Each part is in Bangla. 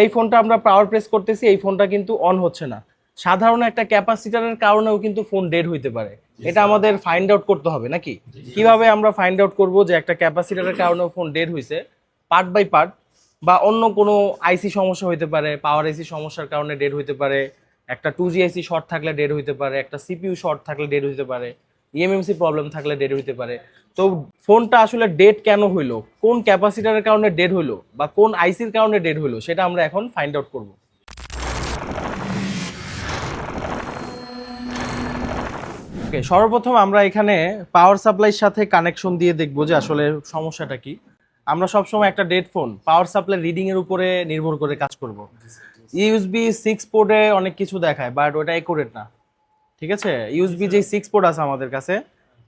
এই ফোনটা আমরা পাওয়ার প্রেস করতেছি এই ফোনটা কিন্তু অন হচ্ছে না। সাধারণ একটা ক্যাপাসিটারের কারণেও কিন্তু ফোন ডেড হইতে পারে। এটা আমাদের ফাইন্ড আউট করতে হবে নাকি? কীভাবে আমরা ফাইন্ড আউট করব যে একটা ক্যাপাসিটারের কারণেও ফোন ডেড হইছে? পার্ট বাই পার্ট বা অন্য কোনো আইসি সমস্যা হইতে পারে পাওয়ার আইসি সমস্যার কারণে ডেড হইতে পারে একটা টু জি আইসি শর্ট থাকলে ডেড হইতে পারে একটা সিপিইউ শর্ট থাকলে ডেড হইতে পারে। ইএমএমসি প্রবলেম থাকলে ডেড হইতে পারে। তো ফোনটা আসলে ডেড কেন হইল? কোন ক্যাপাসিটারের কারণে ডেড হইল? বা কোন আইসির কারণে ডেড হইল? সেটা আমরা এখন ফাইন্ড আউট করব। ওকে সর্বপ্রথম আমরা এখানে পাওয়ার সাপ্লাইয়ের সাথে কানেকশন দিয়ে দেখব যে আসলে সমস্যাটা কি। আমরা সবসময় একটা dead phone power supply reading এর উপরে নির্ভর করে কাজ করব। ইউএসবি সিক্স পোর্টে অনেক কিছু দেখায় বাট ওটা একুরেট না। ঠিক আছে? ইউএসবি যে সিক্স পোর্ট আছে। আমাদের কাছে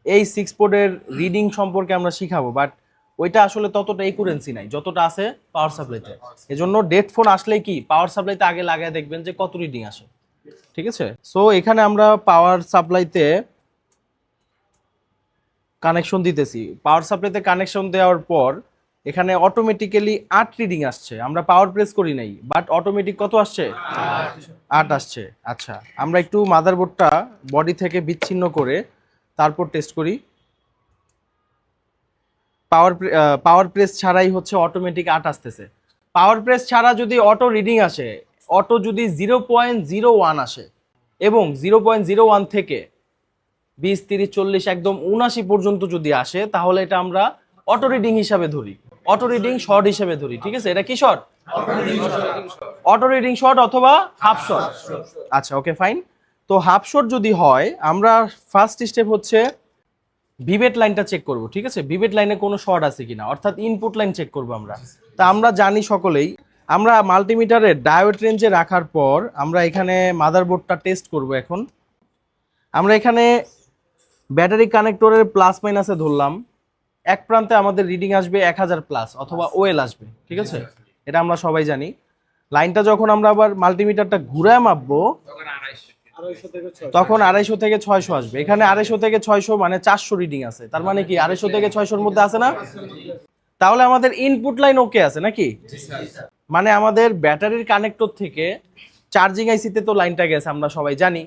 এই সিক্স পোর্টের রিডিং সম্পর্কে আমরা শিখাবো বাট ওইটা আসলে ততটা একুরেন্সি নাই যতটা আছে পাওয়ার সাপ্লাইতে এজন্য ডেড ফোন আসলেই কি পাওয়ার সাপ্লাইতে আগে লাগায় দেখবেন যে কত রিডিং আসে। ঠিক আছে? সো এখানে আমরা পাওয়ার সাপ্লাইতে কানেকশন দিতেছি। পাওয়ার সাপ্লাইতে কানেকশন দেওয়ার পর এখানে অটোমেটিক্যালি আট রিডিং আসছে। আমরা পাওয়ার প্রেস করি নাই বাট অটোমেটিক কত আসছে? আট আসছে। আচ্ছা আমরা একটু মাদারবোর্ডটা বডি থেকে বিচ্ছিন্ন করে তারপর টেস্ট করি। পাওয়ার পাওয়ার প্রেস ছাড়াই হচ্ছে অটোমেটিক আট আসতেছে। পাওয়ার প্রেস ছাড়া যদি অটো রিডিং আসে অটো যদি জিরো পয়েন্ট জিরো ওয়ান আসে এবং জিরো পয়েন্ট জিরো ওয়ান থেকে বিশ, তিরিশ, চল্লিশ, একদম উনাশি পর্যন্ত যদি আসে, তাহলে এটা আমরা অটো রিডিং হিসাবে ধরি। অটো রিডিং শর্ট হিসেবে ধরি ঠিক আছে? এটা কি শর্ট অটো রিডিং শর্ট অথবা হাফ শর্ট আচ্ছা ওকে ফাইন তো হাফ শর্ট যদি হয় আমরা ফার্স্ট স্টেপ হচ্ছে ভিভেট লাইনটা চেক করব ঠিক আছে? ভিভেট লাইনে কোনো শর্ট আছে কিনা? অর্থাৎ ইনপুট লাইন চেক করব আমরা। তা আমরা জানি সকলেই আমরা মাল্টিমিটারের ডায়োড রেঞ্জে রাখার পর আমরা এখানে মাদারবোর্ডটা টেস্ট করব এখন। আমরা এখানে ব্যাটারি কানেক্টরের প্লাস মাইনাসে ধরলাম। এক প্রান্তে আমাদের রিডিং আসবে এক হাজার প্লাস অথবা ওয়েল আসবে ঠিক আছে? এটা আমরা সবাই জানি। লাইনটা যখন আমরা আবার মাল্টিমিটারটা ঘুরায় মাপবো তখন আড়াইশো থেকে ছয়শো আসবে। এখানে আড়াইশো থেকে ছয়শো মানে চারশো রিডিং আছে। তার মানে কি আড়াইশো থেকে ছয়শোর মধ্যে আছে না? তাহলে আমাদের ইনপুট লাইন ওকে আছে নাকি? মানে আমাদের ব্যাটারির কানেক্টর থেকে চার্জিং আইসিতে তো লাইনটা গেছে, আমরা সবাই জানি।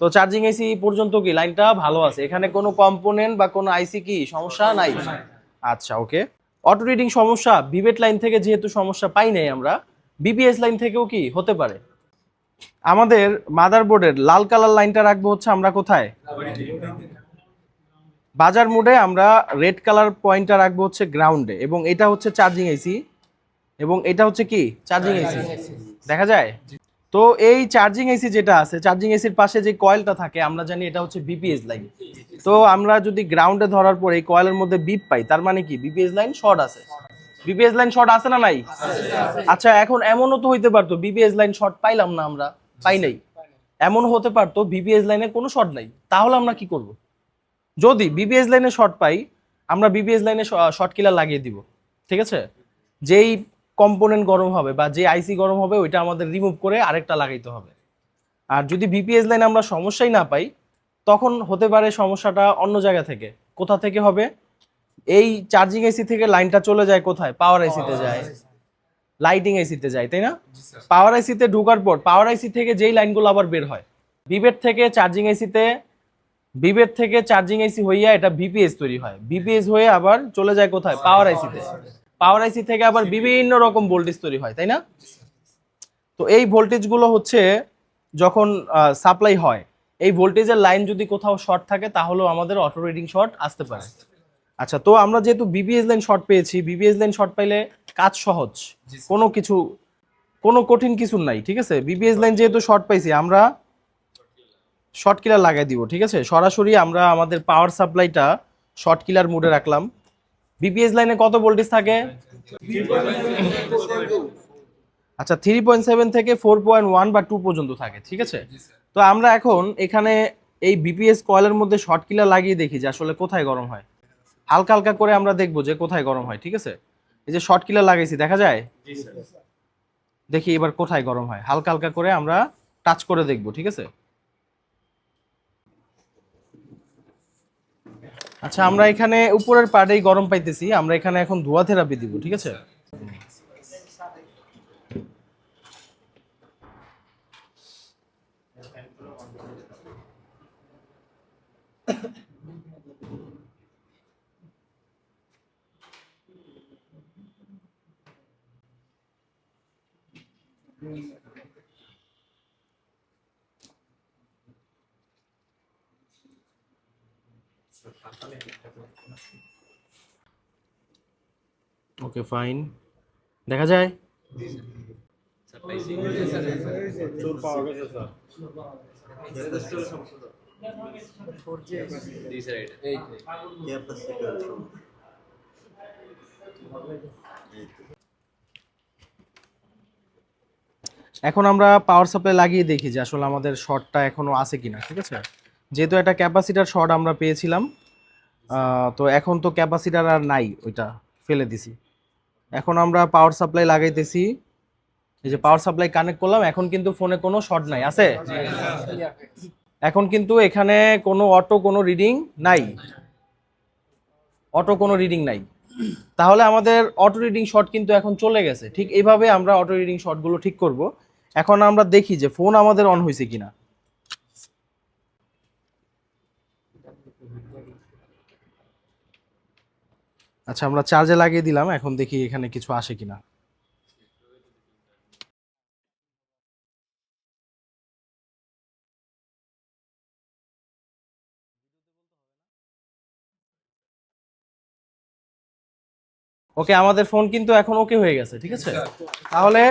তো চার্জিং আইসি পর্যন্ত কি? লাইনটা ভালো আছে। এখানে কোনো কম্পোনেন্ট বা কোনো আইসি কি? সমস্যা নাই? আচ্ছা ওকে অটো রিডিং সমস্যা? ভিভেট লাইন থেকে যেহেতু সমস্যা পাই নাই আমরা বিপিএস লাইন থেকেও কি? হতে পারে। আমাদের মাদারবোর্ডের লাল কালার লাইনটা রাখব হচ্ছে আমরা কোথায়? বাজার মোডে আমরা রেড কালার পয়েন্টটা রাখব হচ্ছে গ্রাউন্ডে এবং এটা হচ্ছে চার্জিং আইসি এবং এটা হচ্ছে কি? চার্জিং আইসি দেখা যায়? তো এই চার্জিং এসি যেটা আছে চার্জিং এসির পাশে যে কয়েলটা থাকে, আমরা জানি এটা হচ্ছে বিপিএস লাইন তো আমরা যদি গ্রাউন্ডে ধরার পর এই কয়েলের মধ্যে বিপ পাই, তার মানে কি? বিপিএস লাইন শর্ট আছে। বিপিএস লাইন শর্ট আছে না নাই? আচ্ছা এখন এমনও তো হইতে পারতো বিপিএস লাইন শর্ট পাইলাম না আমরা, পাই নাই। এমন হতে পারতো বিপিএস লাইনে কোনো শর্ট নাই। তাহলে আমরা কি করব? যদি বিপিএস লাইনে শর্ট পাই, আমরা বিপিএস লাইনে শর্ট কিলার লাগিয়ে দিব। ঠিক আছে? যেই কম্পোনেন্ট গরম হবে বা যে আইসি গরম হবে ওইটা আমাদের রিমুভ করে আরেকটা লাগাইতে হবে আর যদি বিপিএস লাইন আমরা সমস্যাই না পাই তখন হতে পারে সমস্যাটা অন্য জায়গা থেকে কোথা থেকে হবে এই চার্জিং এসি থেকে লাইনটা চলে যায় কোথায় পাওয়ার আইসিতে যায় লাইটিং আইসিতে যায় তাই না পাওয়ার আইসিতে ঢোকার পর পাওয়ার আইসি থেকে যেই লাইনগুলো আবার বের হয় বিবেট থেকে চার্জিং এসিতে বিবেট থেকে চার্জিং এসি হইয়া এটা বিপিএস তৈরি হয় বিপিএস হয়ে আবার চলে যায় কোথায় পাওয়ার আইসিতে পাওয়ার আইসি থেকে আবার বিভিন্ন রকম ভোল্টেজ তৈরি হয় তাই না? তো এই ভোল্টেজগুলো হচ্ছে যখন সাপ্লাই হয় এই ভোল্টেজের লাইন যদি কোথাও শর্ট থাকে তাহলেও আমাদের অটো রিডিং শর্ট আসতে পারে। আচ্ছা তো আমরা যেহেতু বিবিএস লাইন শর্ট পেয়েছি বিবিএস লাইন শর্ট পাইলে কাজ সহজ। কোনো কিছু কোনো কঠিন কিছু নাই ঠিক আছে? বিবিএস লাইন যেহেতু শর্ট পাইছি আমরা শর্ট কিলার লাগাই দিব ঠিক আছে? সরাসরি আমরা আমাদের পাওয়ার সাপ্লাইটা শর্ট কিলার মোডে রাখলাম। বিপিএস লাইনে কত ভোল্টেজ থাকে? আচ্ছা থ্রি পয়েন্ট সেভেন থেকে ফোর পয়েন্ট ওয়ান বা টু পর্যন্ত থাকে ঠিক আছে? তো আমরা এখন এখানে এই বিপিএস কয়েলের মধ্যে শর্ট কিলার লাগিয়ে দেখি যে আসলে কোথায় গরম হয়। হালকা হালকা করে আমরা দেখব যে কোথায় গরম হয় ঠিক আছে? এই যে শর্ট কিলার লাগাইছি দেখা যায়? দেখি এবার কোথায় গরম হয়। হালকা হালকা করে আমরা টাচ করে দেখব ঠিক আছে? আচ্ছা আমরা এখানে উপরের পার্টেই গরম পাইতেছি আমরা এখানে এখন ধোয়া থেরাপি দিব, ঠিক আছে Thank you. ওকে ফাইন দেখা যায়? এখন আমরা পাওয়ার সাপ্লাই লাগিয়ে দেখি যে আসলে আমাদের শর্টটা এখনও আছে কিনা, ঠিক আছে? যেহেতু একটা ক্যাপাসিটার শর্ট আমরা পেয়েছিলাম তো এখন তো ক্যাপাসিটার আর নাই ওইটা, ফেলে দিছি। এখন আমরা পাওয়ার সাপ্লাই লাগাইতেছি। এই যে পাওয়ার সাপ্লাই কানেক্ট করলাম, এখন কিন্তু ফোনে কোনো শর্ট নাই, আছে? এখন কিন্তু এখানে কোনো অটো কোনো রিডিং নাই। অটো কোনো রিডিং নাই। তাহলে আমাদের অটো রিডিং শট কিন্তু এখন চলে গেছে। ঠিক এইভাবে আমরা অটো রিডিং শটগুলো ঠিক করব। এখন আমরা দেখি যে ফোন আমাদের অন হয়েছে কিনা। আচ্ছা আমরা চার্জে লাগিয়ে দিলাম এখন দেখি এখানে কিছু আসে কিনা। ওকে আমাদের ফোন কিন্তু এখন ওকে হয়ে গেছে ঠিক আছে? তাহলে